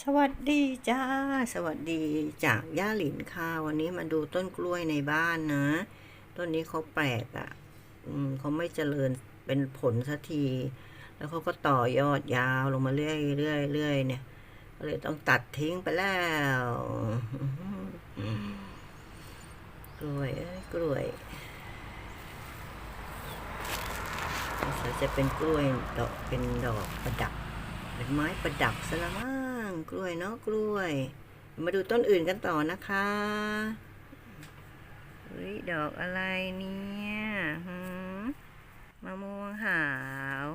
สวัสดีจ้า สวัสดีจากย่าหลินค่ะ วันนี้มาดูต้นกล้วยในบ้านนะ ต้นนี้เขาแปลกอะ่ะอืมเขาไม่เจริญเป็นผลสักที แล้วเขาก็ต่อยอดยาวลงมาเรื่อยเรื่อยเรื่อยเนี่ย ก็เลยต้องตัดทิ้งไปแล้วกล้วยเอ้ยกล้วยสงสัยจะเป็นกล้วยดอกเป็นดอกประดับ เป็นไม้ประดับซะละมั้ง กล้วยเนาะกล้วย มาดูต้นอื่นกันต่อนะคะเฮ้ยดอกอะไรเนี่ยมมะม่วงหาว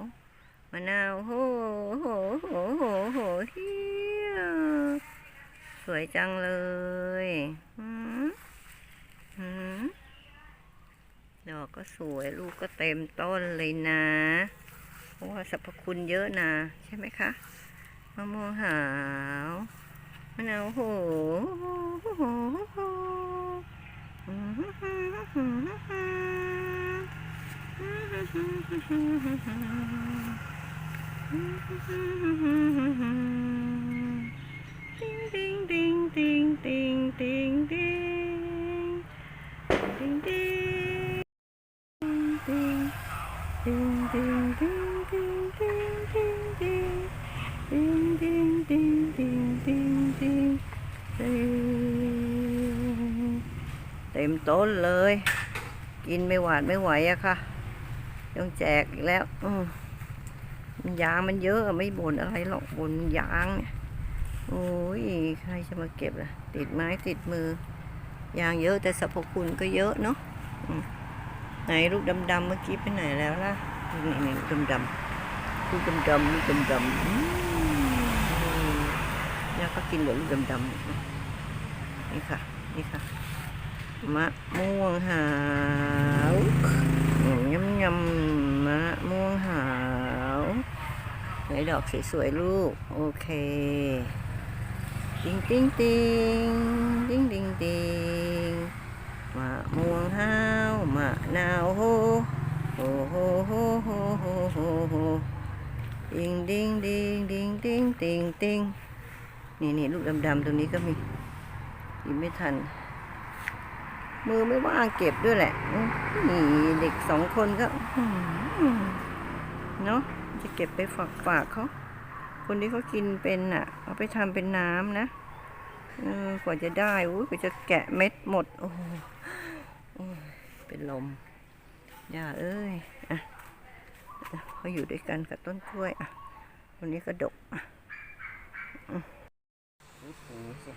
มะนาวโหโหโหโหโหเฮียสวยจังเลยหืมหืมดอกก็สวยลูกก็เต็มต้นเลยนะ เพราะว่าสรรพคุณเยอะนะ ใช่ไหมคะ มะม่วงหาวมะนาวโหติ๊งติ๊งติ๊งติ๊งติ๊งติ๊งติ๊ง ต้นเลย กินไม่หวาดไม่ไหวอะค่ะต้องแจกอีกแล้ว อืมันยางมันเยอะไม่บ่นอะไรหรอกบ่นยางเนี่ยโอ้ยใครจะมาเก็บล่ะ ติดไม้ติดมือ ยางเยอะแต่สรรพคุณก็เยอะเนาะไหนลูกดำๆเมื่อกี้ไปไหนแล้วล่ะนี่นี่ลูกดำๆลูกดำๆลูกดำๆอืมแล้วก็กินเหลือลูกดำๆนี่ค่ะ นี่ค่ะ มะม่วงหาวอืมยำยำมะม่วงหาวไหนดอกสวยๆลูก โอเคติงติงติงติงติงติงมะม่วงหาวมะนาวโฮโฮโฮโฮโฮโฮโฮโฮดิงดิงดิงดิงดิงดิงดิงนี่นี่ลูกดำๆตรงนี้ก็มีกินไม่ทัน มือไม่ว่างเก็บด้วยแหละนี่เด็กสองคนก็เนาะจะเก็บไปฝากฝากเขา คนที่เขากินเป็นอะ เอาไปทำเป็นน้ำนะเออกว่าจะได้อุ้ยกว่าจะแกะเม็ดหมด โอ้โหเป็นลมย่าเอ้ยอะเขาอยู่ด้วยกันกับต้นกล้วยอะวันนี้ก็ดกอะอืมดูหูสิ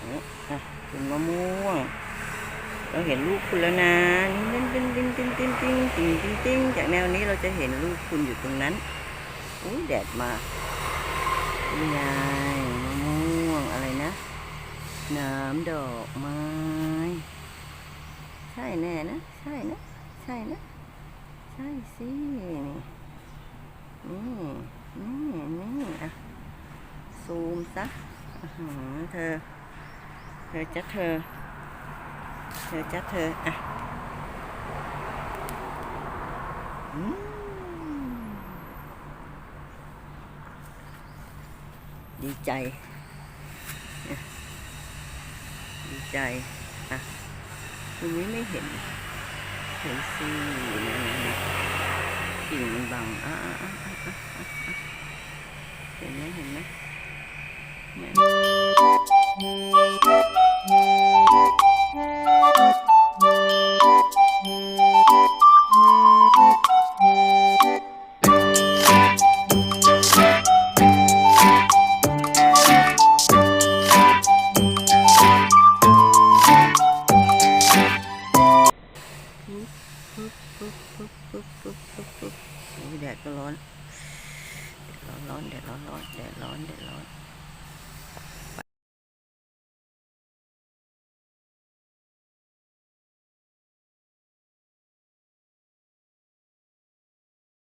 อะอะเป็นมะม่วง เราเห็นลูกคุณแล้วนะติ้งติ้งติ้งติ้งติ้งติ้งติ้งติ้งติ้งจากแนวนี้เราจะเห็นลูกคุณอยู่ตรงนั้นอุ้ยแดดมานี่ไงมะม่วงอะไรนะ น้ำดอกไม้ ใช่แน่นะ ใช่นะ ใช่นะ ใช่สินี่นี่นี่นี่อะซูมซะอื้อหือเธอ เธอจะเธอ เธอจะเธออะดีใจ ดีใจ อะทีนี้ไม่เห็น เห็นสินะกิ่งมันบังอะอะอะ บปุ๊บปุ๊บปุ๊บปุ๊บปุ๊บโอ้ยแดดก็ร้อนแดดร้อนร้อนแดดร้อนร้อนแดดร้อนแดดร้อน